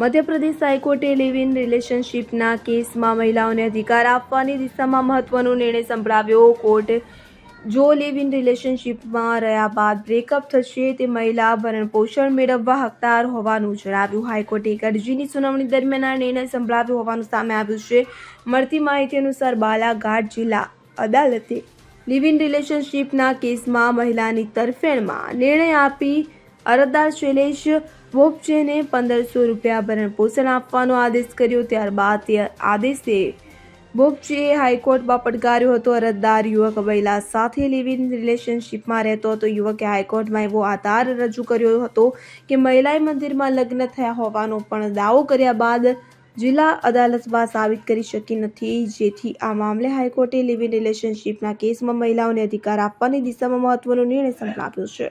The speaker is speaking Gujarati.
મધ્યપ્રદેશ હાઈકોર્ટે લિવ ઇન રિલેશનશીપના કેસમાં મહિલાઓને અધિકાર આપવાની દિશામાં મહત્વનો નિર્ણય સંભળાવ્યો. કોર્ટ જો લિવ ઇન રિલેશનશિપમાં રહ્યા બાદ બ્રેકઅપ થશે, તે મહિલા ભરણ પોષણ મેળવવા હકદાર હોવાનું જણાવ્યું. હાઈકોર્ટે એક અરજીની સુનાવણી દરમિયાન આ નિર્ણય સંભળાવ્યો હોવાનું સામે આવ્યું છે. મળતી માહિતી અનુસાર બાલાઘાટ જિલ્લા અદાલતે લિવ ઇન રિલેશનશિપના કેસમાં મહિલાની તરફેણમાં નિર્ણય આપી અરજદાર શૈલેષ વોપચેને પંદરસો રૂપિયા ભરણ પોષણ આપવાનો આદેશ કર્યો. ત્યારબાદ તે આદેશે બોપચેએ હાઈકોર્ટમાં પડકાર્યો હતો. અરજદાર યુવક મહિલા સાથે લિવિંગ રિલેશનશીપમાં રહેતો હતો. યુવકે હાઈકોર્ટમાં એવો આધાર રજૂ કર્યો હતો કે મહિલાએ મંદિરમાં લગ્ન થયા હોવાનો પણ દાવો કર્યા બાદ જિલ્લા અદાલતમાં સાબિત કરી શકી નથી. જેથી આ મામલે હાઈકોર્ટે લિવિંગ રિલેશનશિપના કેસમાં મહિલાઓને અધિકાર આપવાની દિશામાં મહત્વનો નિર્ણય સંભળાવ્યો છે.